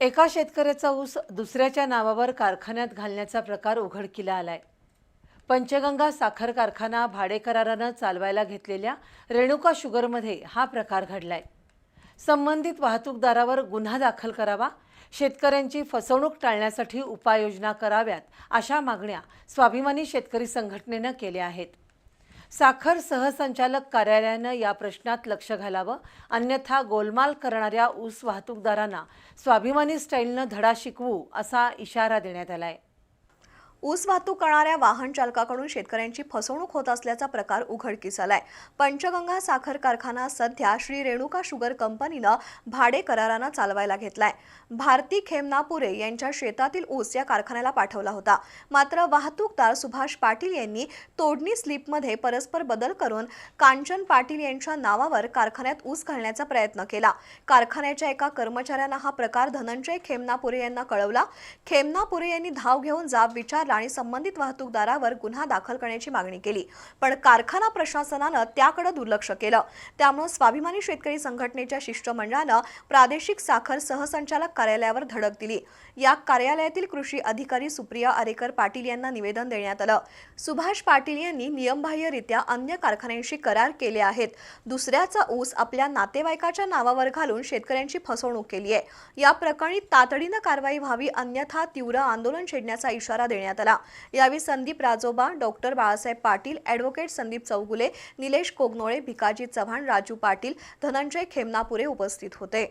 एका शेतकऱ्याचा ऊस दुसऱ्याच्या नावावर कारखान्यात घालण्याचा प्रकार उघडकीला आलाय. पंचगंगा साखर कारखाना भाडेकरारानं चालवायला घेतलेल्या रेणुका शुगरमध्ये हा प्रकार घडलाय. संबंधित वाहतूकदारावर गुन्हा दाखल करावा शेतकऱ्यांची फसवणूक टाळण्यासाठी उपाययोजना कराव्यात अशा मागण्या स्वाभिमानी शेतकरी संघटनेनं केल्या आहेत. साखर सहसंचालक कार्यालयानं या प्रश्नात लक्ष घालावं अन्यथा गोलमाल करणाऱ्या ऊस वाहतूकदारांना स्वाभिमानी स्टाईलनं धडा शिकवू असा इशारा देण्यात आलाय. ऊस वाहतूक करणाऱ्या वाहन चालकाकडून शेतकऱ्यांची फसवणूक होत असल्याचा प्रकार उघडकीस आलाय पंचगंगा साखर कारखाना सध्या श्री रेणुका शुगर कंपनीनं भाडे करारानं चालवायला घेतलाय. भारती खेमनापुरे यांच्या शेतातील ऊस या कारखान्याला पाठवला होता. मात्र वाहतूकदार सुभाष पाटील यांनी तोडणी स्लिपमध्ये परस्पर बदल करून कांचन पाटील यांच्या नावावर कारखान्यात ऊस घालण्याचा प्रयत्न केला. कारखान्याच्या एका कर्मचाऱ्यानं हा प्रकार धनंजय खेमनापुरे यांना कळवला. खेमनापुरे यांनी धाव घेऊन जाब कारखान्याला आणि संबंधित वाहतूकदारावर गुन्हा दाखल करण्याची मागणी केली. पण कारखाना प्रशासनानं त्याकडे दुर्लक्ष केलं. त्यामुळे स्वाभिमानी शेतकरी संघटनेच्या शिष्टमंडळानं प्रादेशिक साखर सहसंचालक कार्यालयावर धडक दिली. या कार्यालयातील कृषी अधिकारी सुप्रिया अरेकर पाटील यांना निवेदन देण्यात आलं. सुभाष पाटील यांनी नियमबाह्यरित्या अन्य कारखान्यांशी करार केले आहेत. दुसऱ्याचा ऊस आपल्या नातेवाईकाच्या नावावर घालून शेतकऱ्यांची फसवणूक केली आहे या प्रकरणी तातडीनं कारवाई व्हावी अन्यथा तीव्र आंदोलन छेडण्याचा इशारा देण्यात आला यावेळी संदीप राजोबा डॉक्टर बाळासाहेब पाटील ॲडव्होकेट संदीप चौगुले निलेश कोगनोळे भिकाजी चव्हाण राजू पाटील धनंजय खेमनापुरे उपस्थित होते.